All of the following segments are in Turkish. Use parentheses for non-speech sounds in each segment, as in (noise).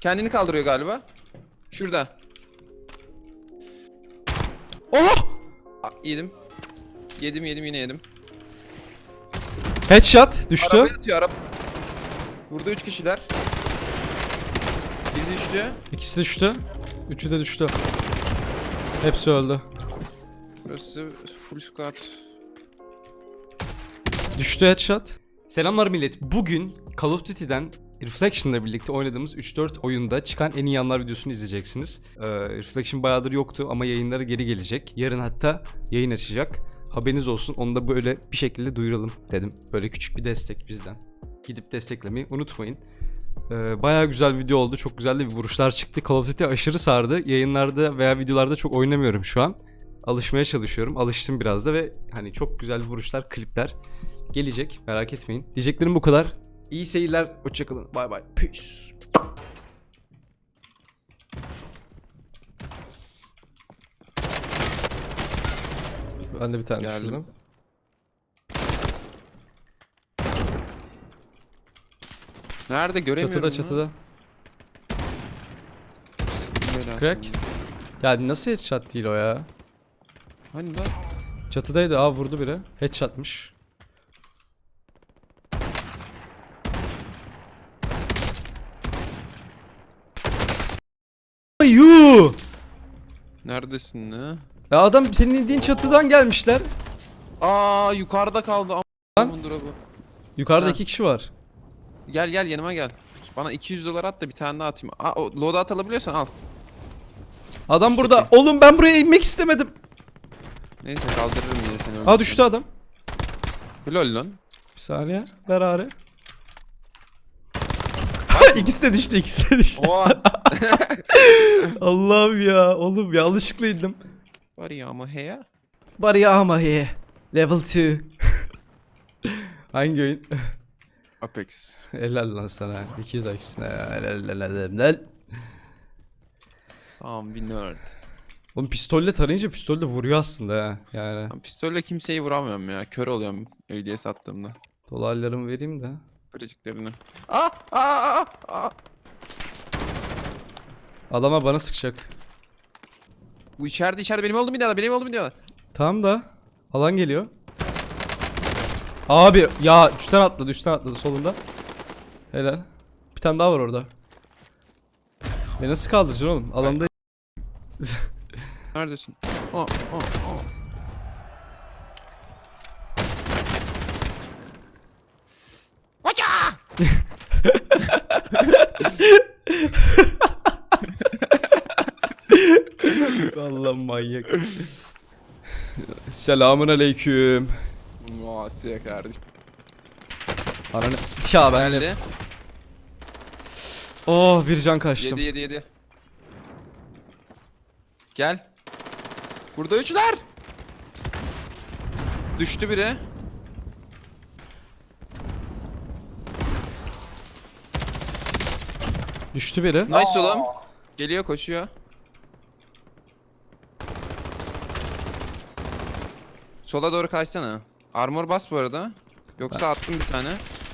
Kendini kaldırıyor galiba. Şurada. Oh! Aa, yedim. Yedim yedim yine yedim. Headshot düştü. Arabaya atıyor araba. Burada 3 kişiler. Biri düştü. İkisi düştü. Üçü de düştü. Hepsi öldü. Burası full squad. Düştü headshot. Selamlar millet. Bugün Call of Duty'den Reflection'la birlikte oynadığımız 3-4 oyunda çıkan en iyi yanlar videosunu izleyeceksiniz. Ee, Reflection bayağıdır yoktu ama yayınları geri gelecek. Yarın hatta yayın açacak. Haberiniz olsun. Onu da böyle bir şekilde duyuralım dedim. Böyle küçük bir destek bizden. Gidip desteklemeyi unutmayın. Ee, bayağı güzel video oldu. Çok güzel de bir vuruşlar çıktı. Call of Duty aşırı sardı. Yayınlarda veya videolarda çok oynamıyorum şu an. Alışmaya çalışıyorum. Alıştım biraz da ve hani çok güzel vuruşlar, klipler gelecek. Merak etmeyin. Diyeceklerim bu kadar. İyi seyirler. Hoşçakalın. Bay bay. Peace. Ben de bir tane Geldim. düşürdüm. Nerede göremiyorum. Çatıda çatıda. Böyle Crack. Ya nasıl headshot değil o ya? Hani lan? Çatıdaydı. Aa vurdu biri. Headshot'mış. Neredesin ne? Ya adam senin indiğin çatıdan gelmişler. Aa yukarıda kaldı. Lan. Amın drop'u. Yukarıda Ha. iki kişi var. Gel gel yanıma gel. Bana 200 dolar at da bir tane daha atayım. Aa o loadout alabiliyorsan al. Adam burada. Oğlum ben buraya inmek istemedim. Neyse kaldırırım yine seni. Aa düştü adam. Lol lan. Bir saniye. Ver ağrı. (laughs) ikisi de düştü, ikisi de düştü. Oha. (laughs) Allah'ım ya. Oğlum yanlışlıkla indim. Var ya ama he ya. Bari ama he. Level 2. (laughs) Hangi oyun? Apex. Helal lan sana. 200 aksine ya. Helal helal helal. Tamam bir nerd. Oğlum pistolle tarayınca pistol de vuruyor aslında ha. Yani Ben pistolle kimseyi vuramıyorum ya. Kör oluyorum öyleye sattığımda. dolarlarımı vereyim de. Kırıcıklarını. Aa aa aa aa. Adama bana sıkacak. Bu içeride içeride benim oldu mu diyorlar benim oldu mu diyorlar. Tamam da. Alan geliyor. Abi ya üstten atladı üstten atladı solunda. Helal. Bir tane daha var orada. Beni nasıl kaldıracaksın oğlum? Alanda Neredesin? Aa aa aa. Allah manyak. Selamun aleyküm. Muasiye kardeşim. Ananı... Ya ben Geldi. Oh bir can kaçtım. 7 7 7. Gel. Burada üçler. Düştü biri. Düştü biri. Nice oğlum. Geliyor koşuyor. Sola doğru kaçsana. Armor bas bu arada. Yoksa attım bir tane.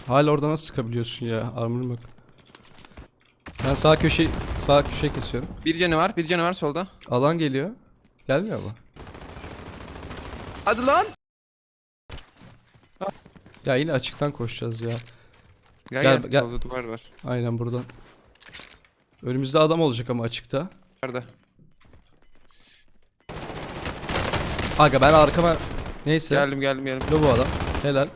Hala orada nasıl sıkabiliyorsun ya? Armor'um yok. Ben sağ köşe sağ köşe kesiyorum. Bir canı var, bir canı var solda. Alan geliyor. Gelmiyor mu? Hadi lan. Ya yine açıktan koşacağız ya. Gel Gel, gel, gel. solda duvar var. Aynen buradan. Önümüzde adam olacak ama açıkta. Nerede? Aga ben arkama... Neyse. Geldim geldim geldim. Lo bu adam. Helal.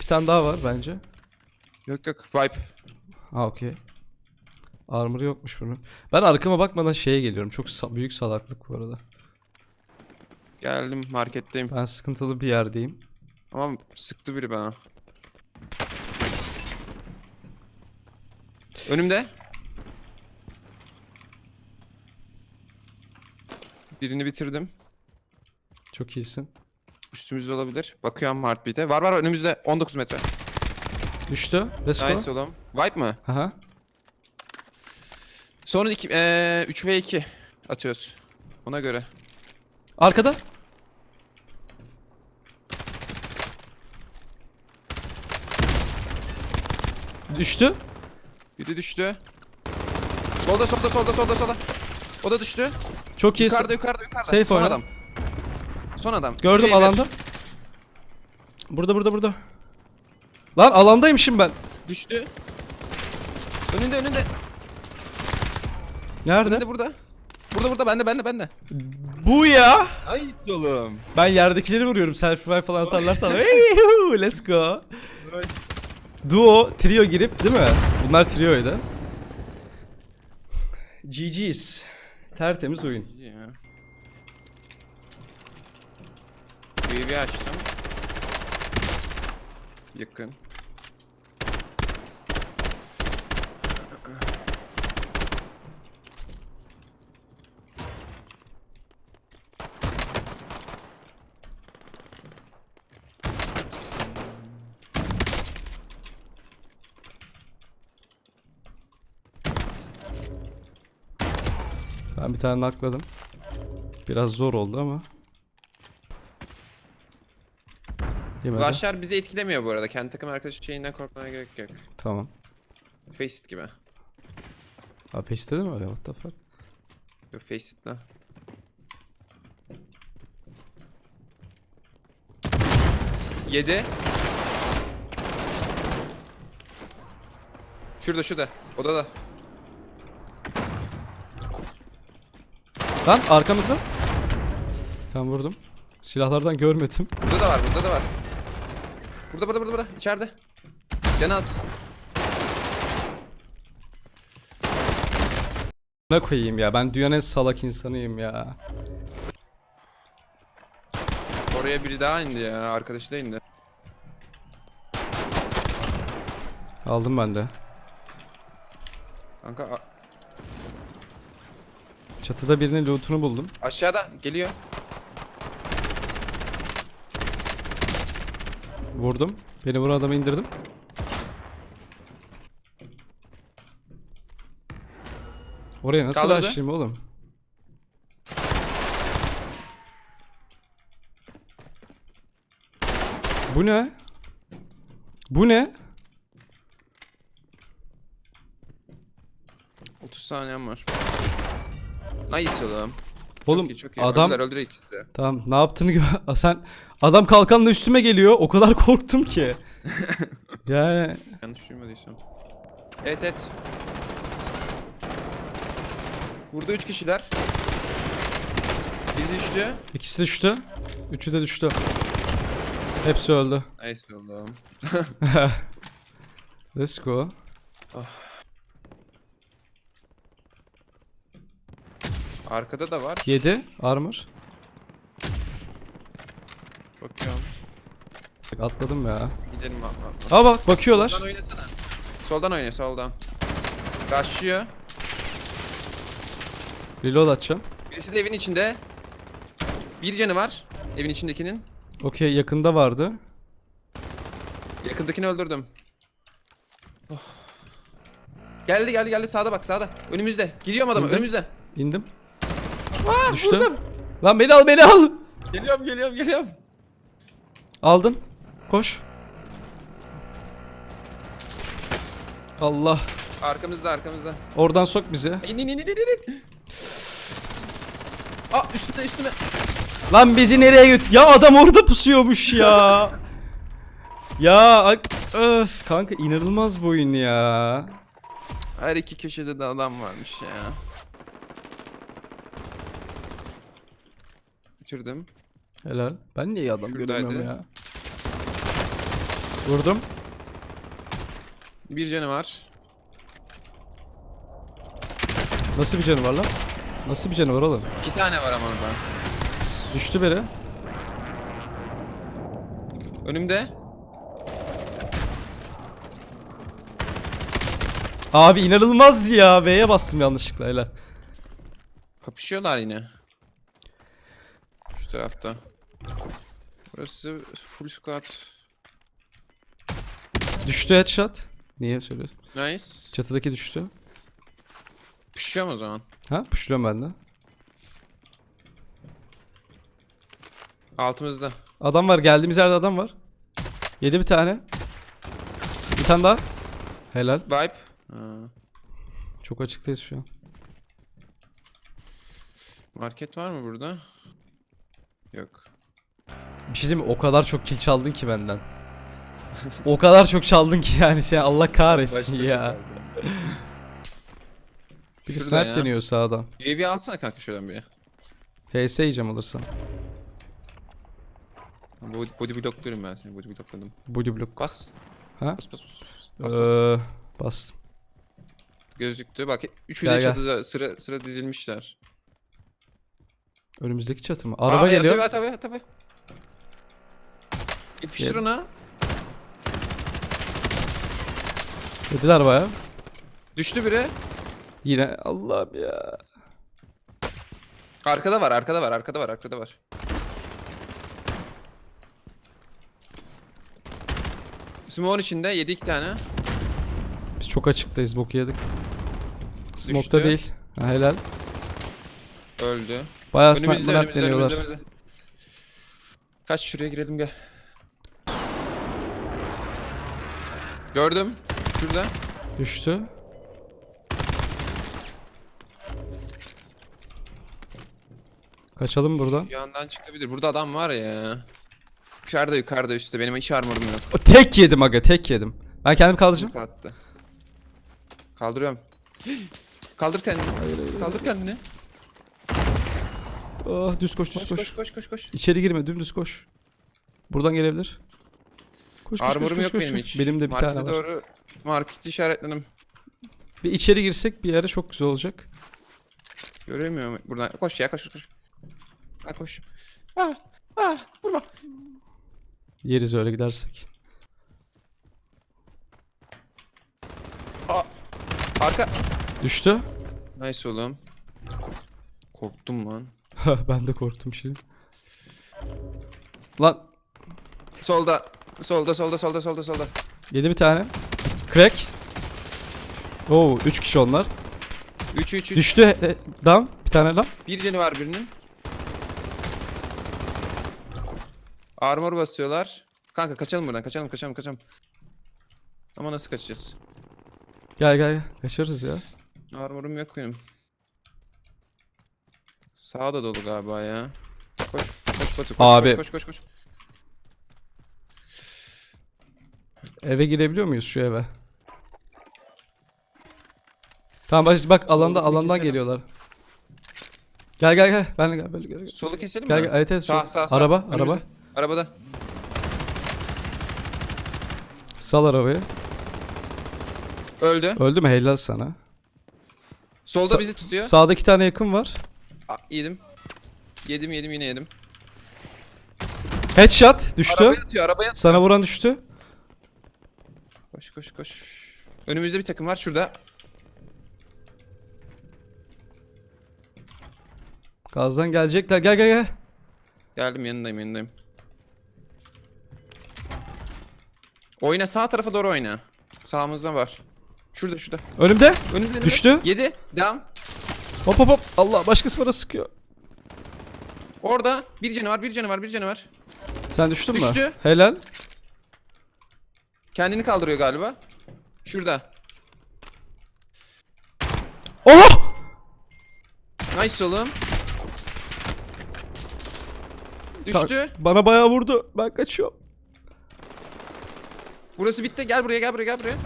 Bir tane daha var bence. Yok yok vibe. Ha okey. Armor yokmuş bunun. Ben arkama bakmadan şeye geliyorum. Çok sa- büyük salaklık bu arada. Geldim marketteyim. Ben sıkıntılı bir yerdeyim. Ama sıktı biri bana. Önümde. Birini bitirdim. Çok iyisin. Üstümüzde olabilir. Bakıyorum heartbeat'e. Var var önümüzde 19 metre. Düştü. Let's go. Nice oğlum. Vibe mı? Aha. Sonra 2 eee 3 ve 2 atıyoruz. Ona göre. Arkada. Düştü. Biri düştü. Solda solda solda solda solda. O da düştü. Çok iyi. Yukarıda yukarıda yukarıda. Safe Son oyna. adam. Son adam. Gördüm Beyler, alanda. Burada burada burada. Lan alandaymışım ben. Düştü. Önünde önünde. Nerede? Önünde burada. Burada burada bende bende bende. Bu ya. Ay oğlum. Ben yerdekileri vuruyorum. Self revive falan atarlar sana. Hey, Let's go. Duo, trio girip değil mi? Bunlar trioydu. GG's. Tertemiz oyun. Ya. UAV açtım. Yakın. Ben bir tane nakladım. Biraz zor oldu ama. Yemedi. Flashlar bizi etkilemiyor bu arada. Kendi takım arkadaşı şeyinden korkmana gerek yok. Tamam. Faceit gibi. Abi peşte mi öyle? What the fuck? Yok Faceit la. Yedi. Şurada şurada. Odada. Lan arkamızda. Tamam vurdum. Silahlardan görmedim. Burada da var, burada da var. Burada, burada, burada, burada. İçeride. Canaz. Ne koyayım ya? Ben dünyanın en salak insanıyım ya. Oraya biri daha indi ya. Arkadaşı da indi. Aldım ben de. Kanka Çatıda birinin lootunu buldum. aşağıda geliyor. Vurdum. Beni vuran adamı indirdim. Oraya nasıl Kaldırdı. açayım oğlum? Bu ne? Bu ne? 30 saniyem var. Nice oğlum. Oğlum çok iyi, çok iyi. adam Öldüler, öldüler ikisi de. tamam ne yaptığını gör. (laughs) Sen adam kalkanla üstüme geliyor. O kadar korktum ki. (laughs) yani Yanlış duymadıysam. Evet evet. Burada 3 kişiler. Biri düştü. ikisi de düştü. Üçü de düştü. Hepsi öldü. Nice oğlum. (laughs) Let's go. Arkada da var. 7 armor. Bakıyorum. Atladım ya. Gidelim atla atla. Aa bak bakıyorlar. Soldan oynasana. Soldan oyna soldan. Rushlıyor. Reload atacağım. Birisi de evin içinde. Bir canı var. Evin içindekinin. Okey yakında vardı. Yakındakini öldürdüm. Oh. Geldi geldi geldi sağda bak sağda. Önümüzde. Giriyorum adamı İndim. önümüzde. İndim. Aa, Düştü. vurdum. Lan beni al beni al. Geliyorum geliyorum geliyorum. Aldın. Koş. Allah. Arkamızda arkamızda. Oradan sok bizi. İn in in in in. Aa üstüme üstüme. Lan bizi nereye göt... Ya adam orada pusuyormuş ya. (laughs) ya ak- öf kanka inanılmaz bu oyun ya. Her iki köşede de adam varmış ya. Bitirdim. Helal. Ben niye adam Şuradaydı. göremiyorum ya. Vurdum. Bir canı var. Nasıl bir canı var lan? Nasıl bir canı var oğlum? İki tane var ama orada. Düştü biri. Önümde. Abi inanılmaz ya. V'ye bastım yanlışlıkla helal. Kapışıyorlar yine. Şu tarafta. Burası full squad. Düştü headshot. Niye söylüyorsun? Nice. Çatıdaki düştü. Pişiyorum o zaman. Ha pushluyorum ben de. Altımızda. Adam var geldiğimiz yerde adam var. Yedi bir tane. Bir tane daha. Helal. Vibe. Ha. Çok açıktayız şu an. Market var mı burada? Yok. Bir şey diyeyim mi? O kadar çok kill çaldın ki benden. o kadar çok çaldın ki yani sen Allah kahretsin Başta ya. Bir Şurada snipe ya. deniyor sağdan. UAV alsana kanka şuradan bir. HS yiyeceğim olursan. Body, body blockluyorum ben seni. Body blockladım. Body block. Bas. Ha? Bas bas bas. Bas bas. Ee, bastım. Gözüktü. Bak üçü Gel, de gel. çatıda sıra sıra dizilmişler. Önümüzdeki çatı mı? Araba ya, geliyor. Tabii tabii tabii. Yapıştır Gel. ona. Dediler baya. Düştü biri. Yine Allah'ım ya. Arkada var, arkada var, arkada var, arkada var. Smoke'un içinde yedi iki tane. Biz çok açıktayız bok yedik. Smoke'ta Düştü. değil. Ha, helal. Öldü. Bayağı Önümüzde, sniper önümüzde, deniyorlar. önümüzde, önümüzde. Kaç şuraya girelim gel. Gördüm. Şurada. Düştü. Kaçalım buradan. Yandan çıkabilir. Burada adam var ya. Yukarıda yukarıda üstte. Benim hiç armorum yok. O, tek yedim aga tek yedim. Ben kendim kaldıracağım. Attı. Kaldırıyorum. (gasps) Kaldır kendini. Hayır, hayır, Kaldır kendini. Oh, düz koş düz Koş koş. koş koş koş koş. İçeri girme dümdüz koş. Buradan gelebilir. Koş koş koş Armorum koş, yok koş, benim hiç. Benim de bir Markete tane var. doğru marketi işaretledim. Bir içeri girsek bir yere çok güzel olacak. Göremiyorum buradan. Koş ya koş koş. koş. Ha koş. Ah ah vurma. Yeriz öyle gidersek. Aa, arka. Düştü. Nice oğlum. Korktum lan. (laughs) ben de korktum şimdi. Lan Solda. Solda solda solda solda solda. yedi bir tane. Crack. Oo 3 kişi onlar. 3 3 3. Düştü. E, down. Bir tane lan. Bir canı var birinin. Armor basıyorlar. Kanka kaçalım buradan. Kaçalım kaçalım kaçalım. Ama nasıl kaçacağız? Gel gel gel. Kaçarız ya. Armorum yok benim. Sağda dolu galiba ya. Koş koş Batu koş Abi. koş koş koş koş. Eve girebiliyor muyuz şu eve? Tamam bak, bak alanda alandan keselim. geliyorlar. Gel gel gel. Ben gel böyle gel. Gel Solu keselim gel. mi? gel. Evet evet. Sağ sağ sağ. Araba Önümüzde. araba. Arabada. Sal arabayı. Öldü. Öldü mü? Helal sana. Solda Sa- bizi tutuyor. Sağda iki tane yakın var. Aa, yedim. Yedim yedim yine yedim. Headshot düştü. Arabaya atıyor arabaya. Sana vuran düştü. Koş koş koş. Önümüzde bir takım var şurada. Gazdan gelecekler. Gel gel gel. Geldim yanındayım yanındayım. Oyna sağ tarafa doğru oyna. Sağımızda var. Şurada şurada. Önümde. Önümde önümde. Düştü. Yedi. Devam. Hop hop hop. Allah başkası bana sıkıyor. Orada bir canı var bir canı var bir canı var. Sen düştün mü? Düştü. Helal. Kendini kaldırıyor galiba. Şurada. Oh! Nice oğlum. Düştü. Bana bayağı vurdu. Ben kaçıyorum. Burası bitti. Gel buraya gel buraya gel buraya.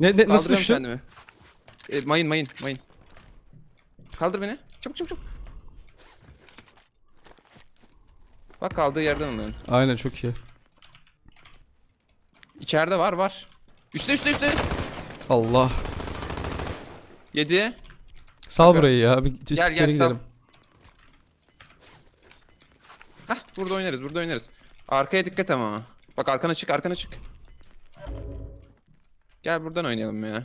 Ne, ne nasıl Kaldırıyorum düştün? kendimi. E, mayın mayın mayın. Kaldır beni. Çabuk çabuk çabuk. Bak kaldığı yerden alın. Aynen çok iyi. İçeride var var. Üstte üstte üstte. Allah. Yedi. Sal Kanka. burayı ya. Bir, Gel gel sal. gidelim. Hah burada oynarız burada oynarız. Arkaya dikkat ama. Bak arkana çık arkana çık. Gel buradan oynayalım ya.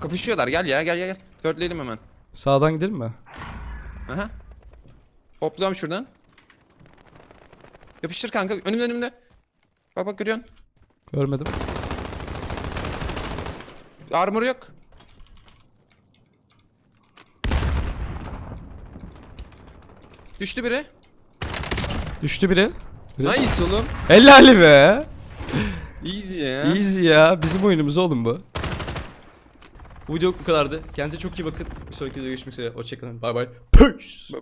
Kapışıyorlar gel ya gel gel gel. Dörtleyelim hemen. Sağdan gidelim mi? Aha. Hopluyorum şuradan. Yapıştır kanka önümde önümde. Bak bak görüyorsun. Görmedim. Armor yok. Düştü biri. Düştü biri. biri. Nice oğlum. Helal be. Easy ya. Easy ya. Bizim oyunumuz oğlum bu. Bu video bu kadardı. Kendinize çok iyi bakın. Bir sonraki videoda görüşmek üzere. Hoşçakalın. Bay bay. Peace.